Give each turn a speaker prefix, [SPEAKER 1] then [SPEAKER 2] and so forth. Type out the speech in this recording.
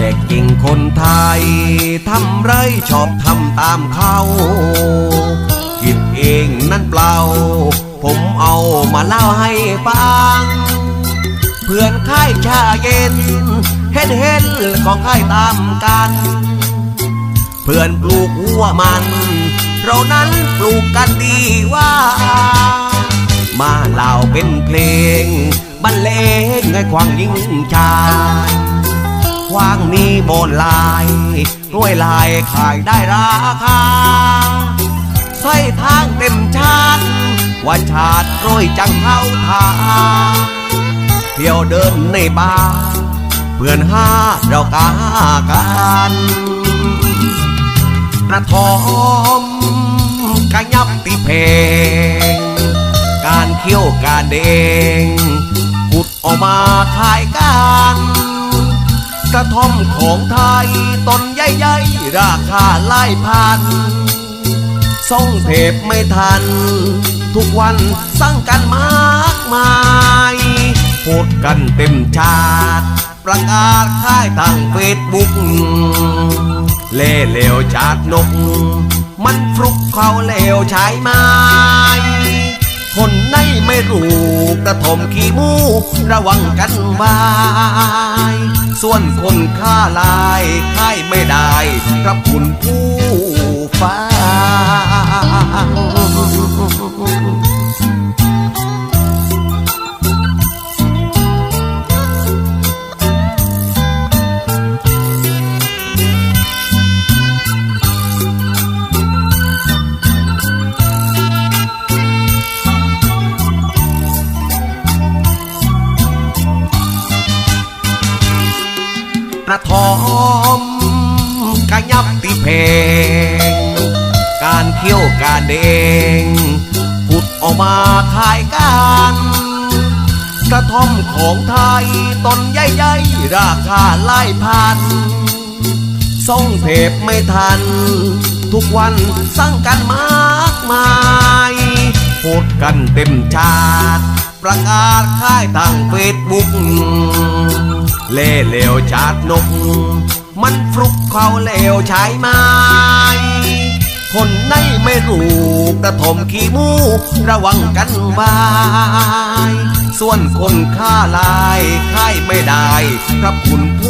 [SPEAKER 1] เอกิงคนไทยทำไรชอบทำตามเขาคิดเองนั่นเปล่า ผมเอามาเล่าให้ฟัง เพื่อนค่ายชาเย็นเห็นเห็นของค่ายตามกัน เพื่อนปลูกหัวมัน เรานั้นปลูกกันดีว่า มาเล่าเป็นเพลงบรรเลงให้ความยิ่งชาย วางนี้โบนลายรวยลายขายได้ราคาใส่ทางเต็มชาติว่าชาติรวยจังเฮาทาเที่ยวเดินในบ้าเพื่อนห้าเรากากันกระทอมกระยับติเพงการเคี่ยวการเดงขุดออกมาขายกัน กระท่อมของไทยต้นใหญ่ๆราคาหลายพันส่องเทปไม่ทัน ทุกวันสั่งกันมากมายพูดกันเต็มชาติ ประกาศค่ายทางเฟซบุ๊กเล่เหลวชาตินก มันฟลุกเขาเหลวใช้ไม้คนในไม่รู้กระถมขี้มูกระวังกันไว้ ส่วนคนฆ่าลายค่ายไม่ได้ครับคุณผู้ ระทอมกระยับติเพง การเคี่ยวการเดงขุดออกมาขายกันกระท่อมของไทยต้นใหญ่ๆราคาหลายพันส่งเทปไม่ทัน ทุกวันสั่งกันมากมายพดกันเต็มชาติ ประกาศค่ายทางเฟซบุ๊ก เล่เหลวชาตินก มันฟลุกเขาเหลวใช้ไม้คนในไม่รู้กระถมขี้มูกระวังกันไว้ส่วนคนฆ่าลายค่ายไม่ได้ครับคุณผู้